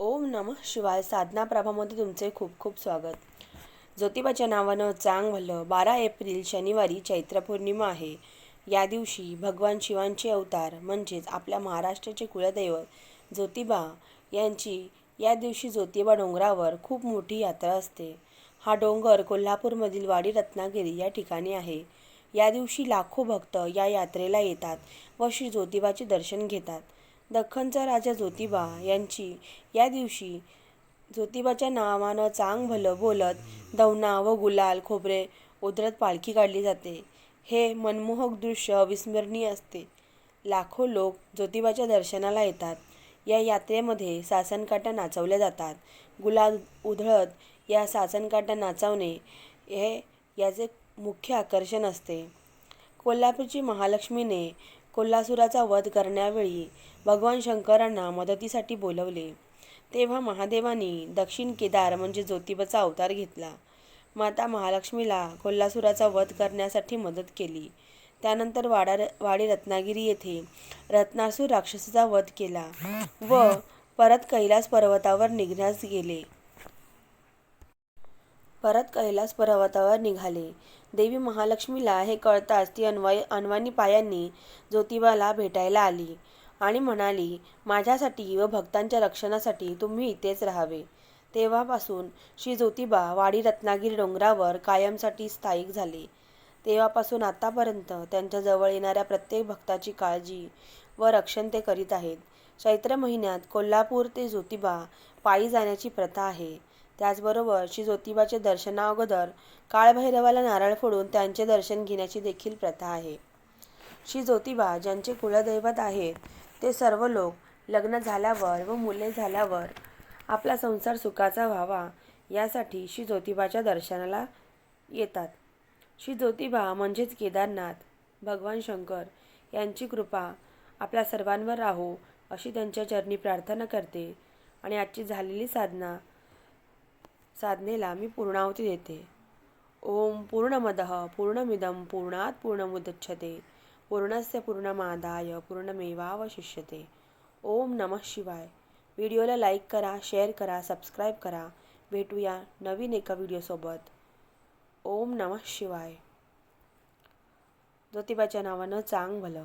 ओम नमः शिवाय साधना प्रभामध्ये तुमचे खूप खूप स्वागत. ज्योतिबाच्या नावानं चांग भलं बारा एप्रिल शनिवारी चैत्र पौर्णिमा आहे. या दिवशी भगवान शिवांचे अवतार म्हणजेच आपल्या महाराष्ट्राचे कुलदैवत ज्योतिबा यांची या दिवशी ज्योतिबा डोंगरावर खूप मोठी यात्रा असते. हा डोंगर कोल्हापूरमधील वाडी रत्नागिरी या ठिकाणी आहे. या दिवशी लाखो भक्त या यात्रेला येतात व श्री ज्योतिबाचे दर्शन घेतात. दख्खनचा राजा ज्योतिबा यांची या दिवशी ज्योतिबाच्या नावानं चांग भलं बोलत दवना व गुलाल खोबरे उधळत पालखी काढली जाते. हे मनमोहक दृश्य अविस्मरणीय असते. लाखो लोक ज्योतिबाच्या दर्शनाला येतात. या यात्रेमध्ये सासनकाठ्या नाचवल्या जातात. गुलाल उधळत या सासनकाठ्या नाचवणे हे याचे मुख्य आकर्षण असते. कोल्हापूरची महालक्ष्मीने कोल्हासुराचा वध करण्यावेळी भगवान शंकरांना मदतीसाठी बोलवले. तेव्हा महादेवानी दक्षिण केदार म्हणजे ज्योतिबाचा अवतार घेतला. माता महालक्ष्मीला कोल्हासुराचा वध करण्यासाठी मदत केली. त्यानंतर वाडा वाडी रत्नागिरी येथे रत्नासूर राक्षसाचा वध केला व परत कैलास पर्वतावर निघण्यास गेले. परत कैलास पर्वतावर निघाले. देवी महालक्ष्मीला हे कळताच ती अनवाई अनवानी पायांनी ज्योतिबाला भेटायला आली आणि म्हणाली माझ्यासाठी व भक्तांच्या रक्षणासाठी तुम्ही इथेच राहावे. तेव्हापासून श्री ज्योतिबा वाडी रत्नागिरी डोंगरावर कायमसाठी स्थायिक झाले. तेव्हापासून आतापर्यंत त्यांच्या जवळ येणाऱ्या प्रत्येक भक्ताची काळजी व रक्षण ते करीत आहेत. चैत्र महिन्यात कोल्हापूर ते ज्योतिबा पायी जाण्याची प्रथा आहे. त्याचबरोबर श्री ज्योतिबाचे दर्शनाअगोदर काळभैरवाला नारळ फोडून त्यांचे दर्शन घेण्याची देखील प्रथा आहे. श्री ज्योतिबा ज्यांचे कुलदैवत आहेत ते सर्व लोक लग्न झाल्यावर व मुले झाल्यावर आपला संसार सुखाचा व्हावा यासाठी श्री ज्योतिबाच्या दर्शनाला येतात. श्री ज्योतिबा म्हणजेच केदारनाथ भगवान शंकर यांची कृपा आपल्या सर्वांवर राहो अशी त्यांच्या चरणी प्रार्थना करते आणि आजची झालेली साधना साधनेला मी पूर्णाहुती देते. ओम पूर्णमदः पूर्णमिदं पूर्णात पूर्णमुदच्छते. पूर्णस्य पूर्णमादाय पूर्णमेवावशिष्यते. ओम नमः शिवाय. व्हिडिओला लाईक करा शेअर करा सबस्क्राईब करा. भेटूया नवीन एका व्हिडिओसोबत. ओम नमः शिवाय. ज्योतिबाच्या नावानं चांग भलं